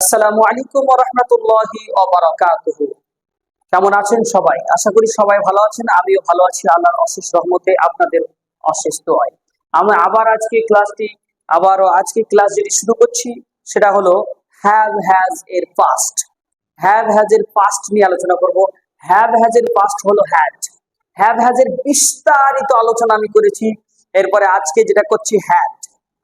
আসসালামু আলাইকুম রহমতুল্লাহি কেমন আছেন সবাই? আশা করি সবাই ভালো আছেন, আমিও ভালো আছি, আল্লাহর অশেষ রহমতে আপনাদের অশেষ দোয়ায়। আমি আবার আজকে ক্লাসটি, আবারও আজকে ক্লাস যেটি শুরু করছি, সেটা হলো হ্যাভ হ্যাজ এর পাস্ট হ্যাভ হ্যাজ এর পাস্ট নিয়ে আলোচনা করব। হ্যাভ হ্যাজ এর পাস্ট হলো হ্যাড হ্যাভ হ্যাজ এর বিস্তারিত আলোচনা আমি করেছি, এরপরে আজকে যেটা করছি হ্যাড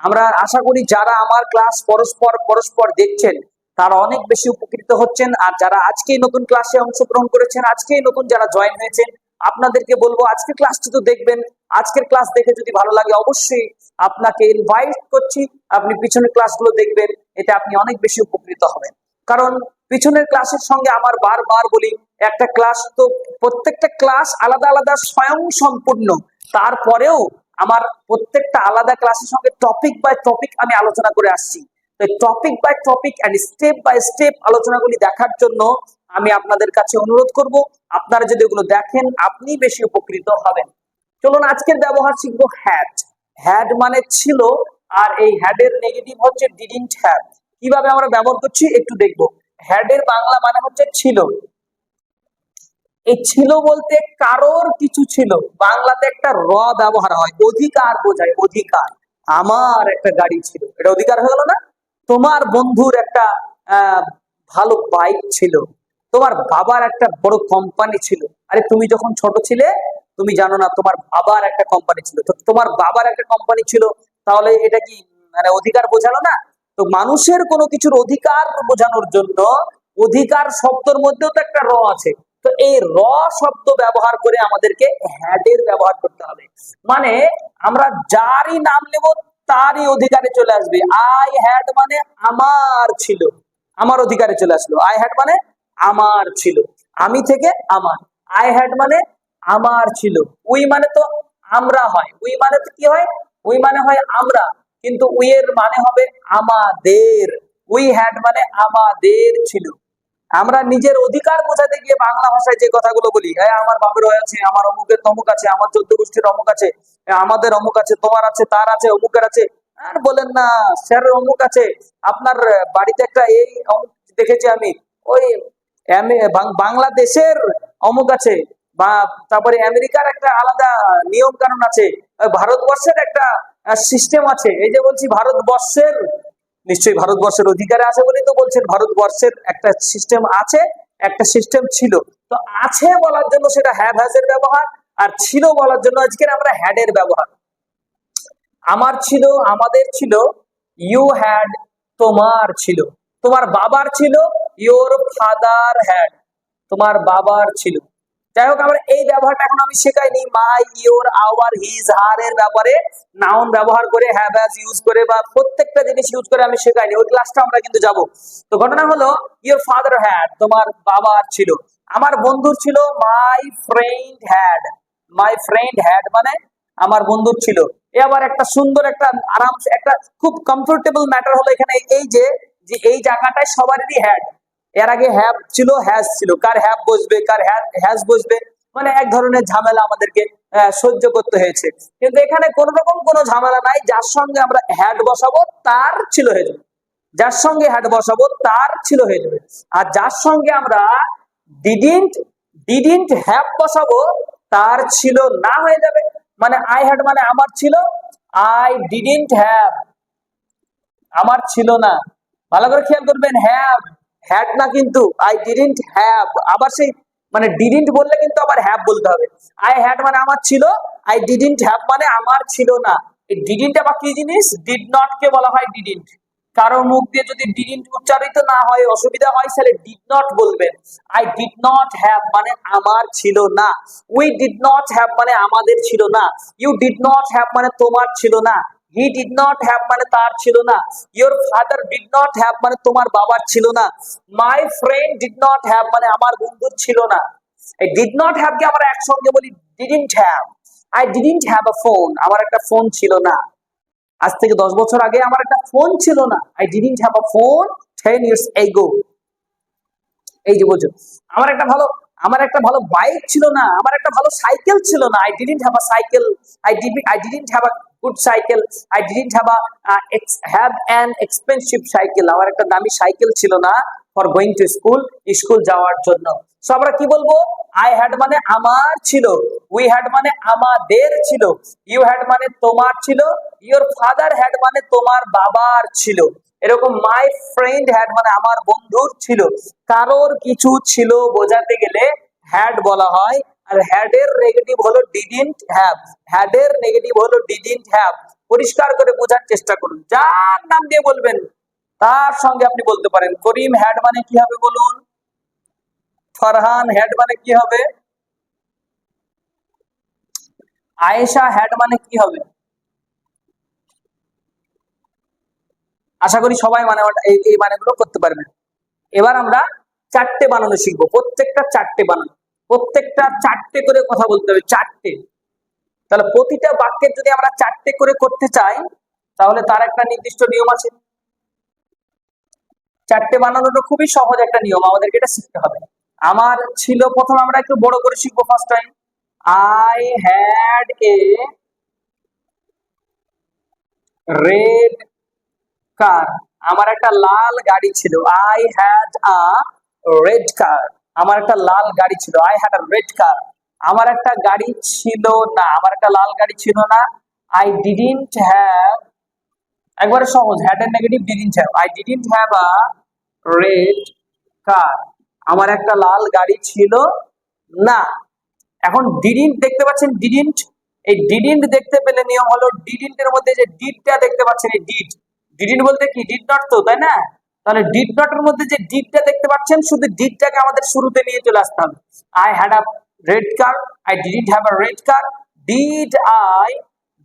আমরা আশা করি যারা আমার ক্লাস পরস্পর পরস্পর দেখছেন তারা অনেক বেশি উপকৃত হচ্ছেন। আর যারা আজকেই নতুন ক্লাসে অংশগ্রহণ করেছেন, আজকেই নতুন যারা জয়েন হয়েছেন, আপনাদেরকে বলব, আজকের ক্লাসটি তো দেখবেন। আজকের ক্লাস দেখে যদি ভালো লাগে, অবশ্যই আপনাকে ইনভাইট করছি। আপনি পিছনের ক্লাসগুলো দেখবেন, এতে আপনি অনেক বেশি উপকৃত হবেন। কারণ পিছনের ক্লাসের সঙ্গে আমার বারবার বলি, একটা ক্লাস তো প্রত্যেকটা ক্লাস আলাদা আলাদা স্বয়ং সম্পূর্ণ। তারপরেও আমার প্রত্যেকটা আলাদা ক্লাসের সঙ্গে টপিক বাই টপিক আমি আলোচনা করে আসছি। Topic by topic and step by step আলোচনাগুলি দেখার জন্য আমি আপনাদের কাছে অনুরোধ করব, আপনারা যদি এগুলো দেখেন আপনি বেশি উপকৃত হবেন। চলুন আজকের ব্যবহার শিখব হ্যাড হ্যাড মানে ছিল, আর এই হ্যাডের নেগেটিভ হচ্ছে ডিডিন্ট হ্যাভ কীভাবে আমরা ব্যবহার করছি একটু দেখব। হ্যাডের বাংলা মানে হচ্ছে ছিল। এই ছিল বলতে কারোর কিছু ছিল। বাংলাতে একটা র ব্যবহার হয়, অধিকার বোঝায়, অধিকার। আমার একটা গাড়ি ছিল। এটা অধিকার হয়ে গেল না? তোমার বন্ধুর একটা ভালো বাইক ছিল। তোমার বাবার একটা বড় কোম্পানি ছিল। আরে তুমি যখন ছোট ছিলে, তুমি জানো না, তোমার বাবার একটা কোম্পানি ছিল। তো তোমার বাবার একটা কোম্পানি ছিল, তাহলে এটা কি মানে অধিকার বোঝালো না? তো মানুষের কোনো কিছুর অধিকার বোঝানোর জন্য অধিকার শব্দের মধ্যেও তো একটা র আছে। তো এই র শব্দ ব্যবহার করে আমাদেরকে হ্যাডের ব্যবহার করতে হবে। মানে আমরা যারই নাম নেব তারই অধিকারে চলে আসবে। আই হ্যাড মানে আমার ছিল। আমার অধিকারে চলে আসলো। আই হ্যাড মানে আমার ছিল। আমি থেকে আমার। আই হ্যাড মানে আমার ছিল। উই মানে তো আমরা হয়। উই মানে তো কি হয়? উই মানে হয় আমরা। কিন্তু উই এর মানে হবে আমাদের। উই হ্যাড মানে আমাদের ছিল। আমরা নিজের অধিকার বোঝাতে গিয়ে বাংলা ভাষায় যে কথাগুলো বলি হ্যাঁ আমার হয়ে আছে আমার অমুকের তমুক আছে আমার চোদ্দ গোষ্ঠীর অমুক আছে হ্যাঁ, আমাদের অমুক আছে তোমার আছে তার আছে অমুকের আছে। আর বলেন না স্যার অমুক আছে আপনার বাড়িতে একটা এই অমুক দেখেছি আমি ওই বাংলাদেশের অমুক আছে বা তারপরে আমেরিকার একটা আলাদা নিয়ম কানুন আছে ভারতবর্ষের একটা সিস্টেম আছে। এই যে বলছি ভারতবর্ষের নিশ্চয়ই ভারতবর্ষের অধিকারে আছে বলেই তো বলছেন। ভারতবর্ষের একটা সিস্টেম আছে, একটা সিস্টেম ছিল। তো আছে বলার জন্য সেটা হ্যাভ হ্যাজ এর ব্যবহার, আর ছিল বলার জন্য আজকের আমরা হ্যাড এর ব্যবহার। আমার ছিল, আমাদের ছিল ইউ হ্যাড তোমার ছিল। তোমার বাবার ছিল ইওর ফাদার হ্যাড তোমার বাবার ছিল। যাই হোক, আমার এই ব্যবহারটা এখন আমি শেখাইনি। My your our his her এর ব্যাপারে নাউন ব্যবহার করে হ্যাভ হ্যাজ ইউজ করে বা প্রত্যেকটা জিনিস ইউজ করে আমি শেখাইনি। ওই ক্লাসটা আমরা কিন্তু যাব। তো ঘটনা হলো ইওর ফাদার হ্যাড তোমার বাবার ছিল। আমার বন্ধুর ছিল my friend had my friend had মানে আমার বন্ধুর ছিল। এ আবার একটা সুন্দর একটা আরাম একটা খুব কমফোর্টেবল ম্যাটার হলো এখানে এই যে যে এই জায়গাটায় সবারই হ্যাড এর আগে হ্যাভ ছিল হ্যাজ ছিল। কার হ্যাভ বসবে, কার হ্যাজ বসবে মানে এক ধরনের ঝামেলা আমাদেরকে সহ্য করতে হয়েছে। কিন্তু এখানে কোন রকম কোনো ঝামেলা নাই, যার সঙ্গে আমরা হ্যাড বসাবো, তার ছিল হয়ে যাবে। যার সঙ্গে হ্যাড বসাবো, তার ছিল হয়ে যাবে। আর যার সঙ্গে আমরা ডিডিন্ট ডিডিন্ট হ্যাভ বসাবো, তার ছিল না হয়ে যাবে। মানে আই হ্যাড মানে আমার ছিল আই ডিডিন্ট হ্যাভ আমার ছিল না। ভালো করে খেয়াল করবেন হ্যাভ হ্যাড না কিন্তু আই ডিডেন্ট হ্যাভ আবার সেই মানে ডিডেন্ট বললে কিন্তু আবার হ্যাভ বলতে হবে। আই হ্যাড মানে আমার ছিল আই ডিডেন্ট হ্যাভ মানে আমার ছিল না। ডিডেন্ট আবার কি জিনিস? ডিড নট কে বলা হয় ডিডেন্ট কারোর মুখ দিয়ে যদি ডিডেন্ট উচ্চারিত না হয়, অসুবিধা হয়, তাহলে ডিড নট বলবেন আই ডিড নট হ্যাভ মানে আমার ছিল না। উই ডিড নট হ্যাভ মানে আমাদের ছিল না। ইউ ডিড নট হ্যাভ মানে তোমার ছিল না। হি ডিড নট হ্যাভ মানে তার ছিল না। Your father did not have মানে তোমার বাবার ছিল না। My friend did not have মানে আমার বন্ধুর ছিল না। এই ডিড নট হ্যাভ কে? আমরা একসঙ্গে বলি didn't have I didn't have a phone আমার একটা ফোন ছিল না। আজ থেকে দশ বছর আগে আমার একটা ফোন ছিল না। I didn't have a phone ten years ago এই যে বলছো আমার একটা ভালো, আমার একটা ভালো বাইক ছিল না, আমার একটা ভালো সাইকেল ছিল না। I didn't have a cycle I I didn't have a good cycle I didn't have have an expensive cycle আমার একটা দামি সাইকেল ছিল না for going to school school যাওয়ার জন্য। সো আমরা কি বলব? আই হ্যাড মানে আমার ছিল। উই হ্যাড মানে আমাদের ছিল। ইউ হ্যাড মানে তোমার ছিল। ইওর ফাদার হ্যাড মানে তোমার বাবার ছিল। এরকম মাই ফ্রেন্ড হ্যাড মানে আমার বন্ধুর ছিল। কারোর কিছু ছিল বোঝাতে গেলে হ্যাড বলা হয় আর হ্যাড এর নেগেটিভ হলো ডিডন্ট হ্যাভ হ্যাড এর নেগেটিভ হলো ডিডন্ট হ্যাভ পরিষ্কার করে বোঝার চেষ্টা করুন। যার নাম দিয়ে বলবেন, তার সঙ্গে আপনি বলতে পারেন। করিম হ্যাড মানে কি হবে বলুন? ফরহান হ্যাড মানে কি হবে? আয়েশা হ্যাড মানে কি হবে? আশা করি সবাই মানে এই এই মানেগুলো করতে পারবেন। এবার আমরা চারটে বানানো শিখব। প্রত্যেকটা চারটে বানানো। প্রত্যেকটা চারটে করে কথা বলতে হবে, চারটে। তাহলে প্রতিটা বাক্যের যদি আমরা চারটে করে করতে চাই, তাহলে তার একটা নির্দিষ্ট নিয়ম আছে। চারটে বানানোটা খুবই সহজ একটা নিয়ম, আমাদেরকে এটা শিখতে হবে। আমার ছিল প্রথম, আমরা একটু বড় করে শিখব first time I had a red car আমার একটা লাল গাড়ি ছিল। I had a red car আমার একটা লাল গাড়ি ছিল। I had a red car আমার একটা গাড়ি ছিল না। আমার একটা লাল গাড়ি ছিল না। আই ডিডন্ট হ্যাভ একবারে সহজ। হ্যাড এর negative didn't have I didn't have a red car আমার একটা লাল গাড়ি ছিল না। এখন ডিডিন্ট দেখতে পাচ্ছেন? ডিডিন্ট এই ডিডিন্ট দেখতে পেলে নিয়ম হলো ডিডিন্ট এর মধ্যে যে ডিডটা দেখতে পাচ্ছেন, এই ডিড ডিডিন্ট বলতে কি? ডিড নট তো, তাই না? তাহলে ডিড নট এর মধ্যে যে ডিডটা দেখতে পাচ্ছেন, শুধু ডিডটাকে আমাদের শুরুতে নিয়ে চলে আসতে হবে। I had a red car I didn't have a red car did I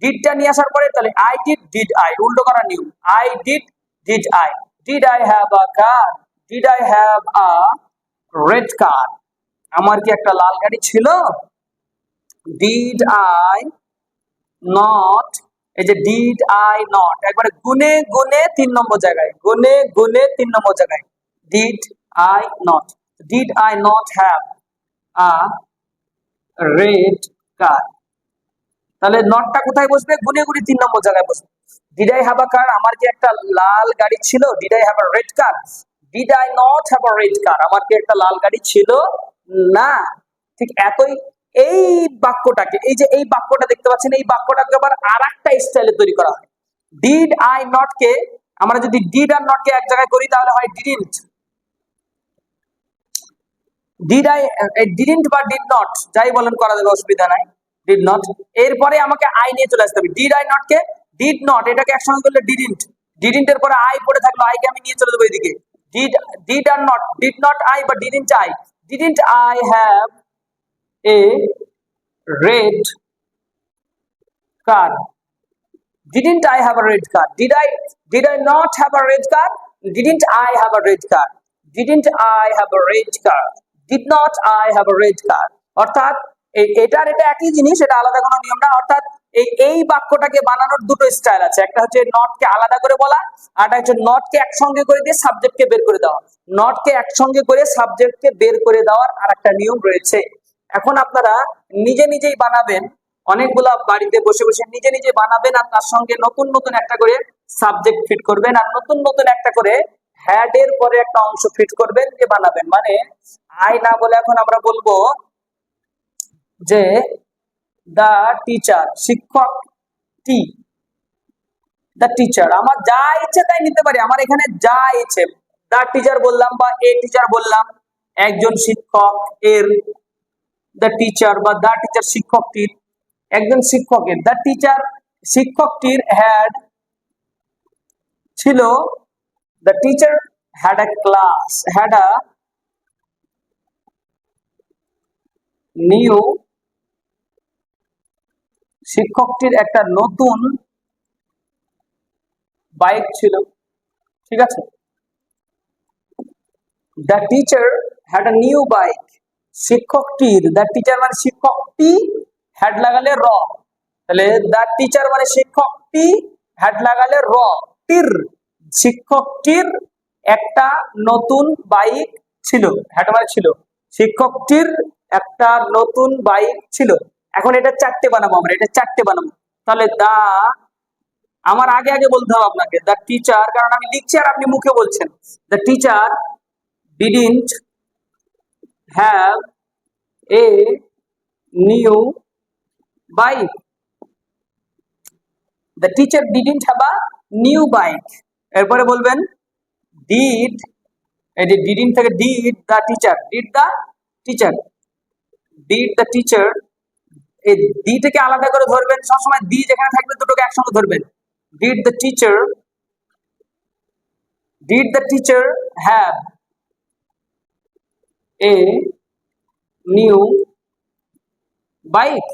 ডিডটা নিয়ে আসার পরে তাহলে আই ডিড ডিড আই উল্টো করা new I did did I did I have a car did I have a red car আমার কি একটা লাল গাড়ি ছিল? ডিড আই নট এই যে ডিড আই নট একবারে গুনে গুনে তিন নম্বর জায়গায়, গুনে গুনে তিন নম্বর জায়গায় did I not did I not have a red car তাহলে নটটা কোথায় বসবে? গুনে গুনে তিন নম্বর জায়গায় বসবে। Did I have a car আমার কি একটা লাল গাড়ি ছিল? Did I have a red car did I not have a red car আমার কি একটা লাল গাড়ি ছিল? না। ঠিক এতই এই বাক্যটাকে, এই যে এই বাক্যটা দেখতে পাচ্ছেন, এই বাক্যটাকে আবার আর একটা স্টাইলে তৈরি করা হয়। ডিড আই নট কে, আমরা যদি ডিড আর নট কে এক জায়গায় করি, তাহলে হয় ডিডন্ট ডিড আই ডিডন্ট বা ডিড নট যাই বলেন করা যাবে, অসুবিধা নাই। ডিড নট এরপরে আমাকে আই নিয়ে চলে আসতে হবে। ডিড আই নট কে ডিড নট এটাকে একসঙ্গে করলে ডিডন্ট ডিডন্ট এর পরে আই পড়ে থাকল আইকে আমি নিয়ে চলে যাব এদিকে। ডিড ডিড আর নট ডিড নট আই বা didn't I didn't I have a red car didn't i have a red car did i did i not have a red car didn't i have a red car didn't i have a red car did not i have a red car অর্থাৎ এটার এটা একই জিনিস, এটা আলাদা কোনো নিয়ম না। অর্থাৎ এই এই বাক্যটাকে বানানোর দুটো স্টাইল আছে। একটা হচ্ছে নটকে আলাদা করে বলা, আর হচ্ছে নটকে একসঙ্গে করে দিয়ে সাবজেক্টকে বের করে দেওয়া। নটকে একসঙ্গে করে সাবজেক্টকে বের করে দেওয়ার আর একটা নিয়ম রয়েছে। এখন আপনারা নিজে নিজেই বানাবেন, অনেকগুলা বাড়িতে বসে বসে নিজে নিজে বানাবেন আর তার সঙ্গে নতুন নতুন একটা করে সাবজেক্ট ফিট করবেন আর নতুন নতুন একটা করে হ্যাড এর পরে একটা অংশ ফিট করবেন যে বানাবেন। মানে আই না বলে এখন আমরা বলব যে দা টিচার শিক্ষক, টি দা টিচার আমার যা ইচ্ছে তাই নিতে পারি, আমার এখানে যা ইচ্ছে। দা টিচার বললাম বা এ টিচার বললাম, একজন শিক্ষক এর দ্য টিচার বা দ্য টিচার শিক্ষকটির একজন শিক্ষকের দ্য টিচার শিক্ষকটির হ্যাড ছিল the teacher had a class had a new শিক্ষকটির একটা নতুন বাইক ছিল, ঠিক আছে? The teacher had a new bike শিক্ষকটির the teacher মানে শিক্ষকটি হ্যাড লাগালে র। তাহলে দ্য টিচার মানে শিক্ষকটি হ্যাড লাগালে র। টির, শিক্ষকটির একটা নতুন বাইক ছিল। হ্যাড মানে ছিল। শিক্ষকটির একটা নতুন বাইক ছিল। এখন এটা চারটে বানাবো আমরা, এটা চারটে বানাবো। তাহলে দা আমার আগে আগে বলতে হবে আপনাকে দ্য টিচার কারণ আমি লিখছি আর আপনি মুখে বলছেন। The teacher didn't have a new bike the teacher didn't have a new bike এরপরে বলবেন ডিড এই যে ডিডিন থেকে did the teacher did the teacher did the teacher এই ডি থেকে আলাদা করে ধরবেন, সবসময় দি যেখানে থাকবে দুটোকে একসঙ্গে ধরবেন। Did the teacher did the teacher have a new bike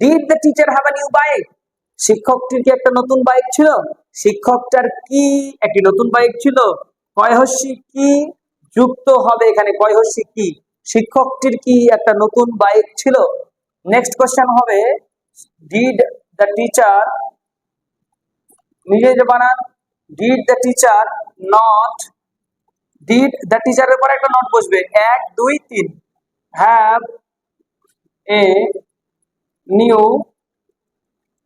did the teacher have a new bike শিক্ষকটির কি একটা নতুন বাইক ছিল? শিক্ষকটার কি একটি নতুন বাইক ছিল? কয়হস্যি কি যুক্ত হবে এখানে? কয়হস্যি কি? শিক্ষকটির কি একটা নতুন বাইক ছিল? নেক্সট কোশ্চেন হবে ডিড দ্য টিচার নিজে যে বানান did the teacher not did the টিচারের পরে একটা নট বসবে? এক, দুই, তিন। হ্যাভ এ নিউ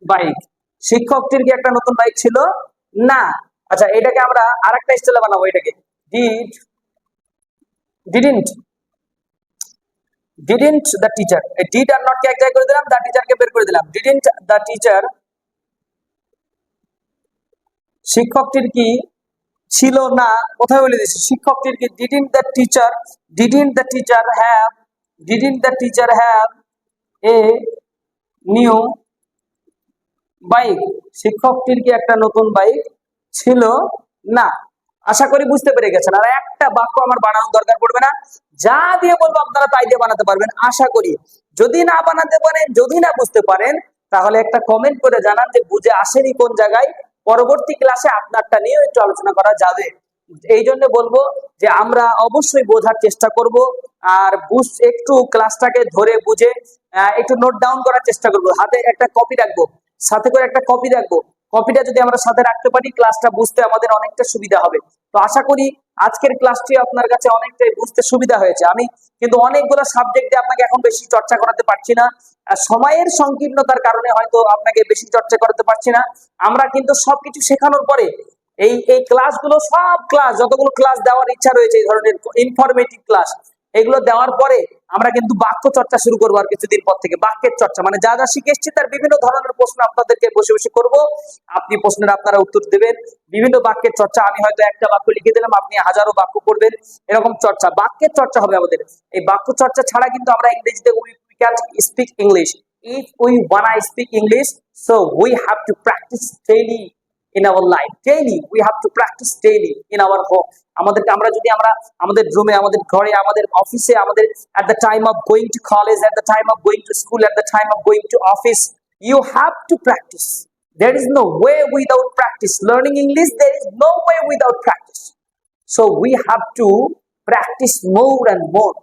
বাইক শিক্ষকটির কি একটা নতুন বাইক ছিল? না। আচ্ছা এটাকে আমরা আরেকটা স্টাইলে বানাবো এটাকে। Did didn't didn't the teacher did R not কে এক জায়গায় করে দিলাম? দ্য টিচারকে বের করে দিলাম। ডিডন্ট দ্য টিচার শিক্ষকটির কি ছিল না। কোথায় বলে শিক্ষকটির কি didn't the teacher didn't the teacher have didn't the teacher have a new bike শিক্ষকটির কি একটা নতুন বাইক ছিল না? আশা করি বুঝতে পেরে গেছেন। আর একটা বাক্য আমার বানানোর দরকার পড়বে না। যা দিয়ে বলব আপনারা তাই দিয়ে বানাতে পারবেন, আশা করি। যদি না বানাতে পারেন, যদি না বুঝতে পারেন, তাহলে একটা কমেন্ট করে জানান যে বুঝে আসেনি কোন জায়গায়। পরবর্তী ক্লাসে আপনারটা নিয়ে একটু আলোচনা করা যাবে। এই জন্য বলব যে আমরা অবশ্যই বোঝার চেষ্টা করব আর বুঝ, একটু ক্লাসটাকে ধরে বুঝে একটু নোট ডাউন করার চেষ্টা করব। হাতে একটা কপি রাখব, সাথে করে একটা কপি রাখব। কপিটা যদি আমরা সাথে রাখতে পারি ক্লাসটা বুঝতে আমাদের অনেকটা সুবিধা হবে। তো আশা করি আজকের ক্লাসটি আপনার কাছে অনেকটাই বুঝতে সুবিধা হয়েছে। আমি কিন্তু অনেকগুলো সাবজেক্টে আপনাকে এখন বেশি চর্চা করাতে পারছি না। সময়ের সংকীর্ণতার কারণে হয়তো আপনাকে বেশি চর্চা করাতে পারছি না। আমরা কিন্তু সবকিছু শেখানোর পরে এই এই ক্লাসগুলো সব ক্লাস যতগুলো ক্লাস দেওয়ার ইচ্ছা রয়েছে, এই ধরনের ইনফরমেটিভ ক্লাস এগুলো দেওয়ার পরে আমরা কিন্তু বাক্য চর্চা শুরু করব আর কিছুদিন পর থেকে। বাক্যের চর্চা মানে যা যা শিখে এসছি তার বিভিন্ন ধরনের প্রশ্ন আপনাদেরকে বসে বসে করব। আপনি প্রশ্নের আপনারা উত্তর দেবেন। বিভিন্ন বাক্যের চর্চা, আমি হয়তো একটা বাক্য লিখে দিলাম, আপনি হাজারো বাক্য করবেন। এরকম চর্চা, বাক্যের চর্চা হবে আমাদের। এই বাক্য চর্চা ছাড়া কিন্তু আমরা ইংরেজিতে we can speak English if we wanna speak English so we have to practise daily In our life daily we have to practise daily in our home আমাদেরকে আমরা যদি আমরা আমাদের রুমে আমাদের ঘরে আমাদের অফিসে আমাদের at the time of going to college at the time of going to school at the time of going to office you have to practice there is no way without practice learning english there is no way without practice so we have to practice more and more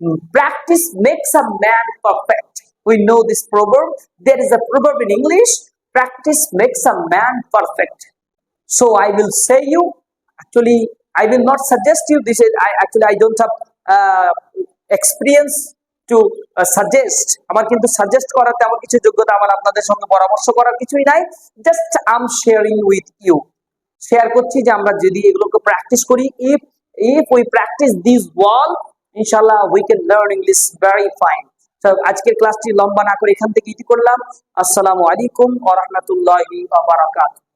Mm, Practice makes a man perfect. We know this proverb. There is a proverb in English. Practice makes a man perfect. So I will say you. Actually, I will not suggest you. This is I actually I don't have uh, experience to uh, suggest. আমার কিন্তু suggest করার তেমন কিছু যোগ্যতা আমার আপনাদের সঙ্গে পরামর্শ করার কিছুই নাই just um sharing with you share করছি যে আমরা যদি এগুলোকে প্র্যাকটিস করি if if we practise this well ইনশাল্লাহ we can learn English very fine আজকের ক্লাসটি লম্বা না করে এখান থেকে ইতি করলাম। আসসালামু আলাইকুম ওয়া বারাকাতুহু।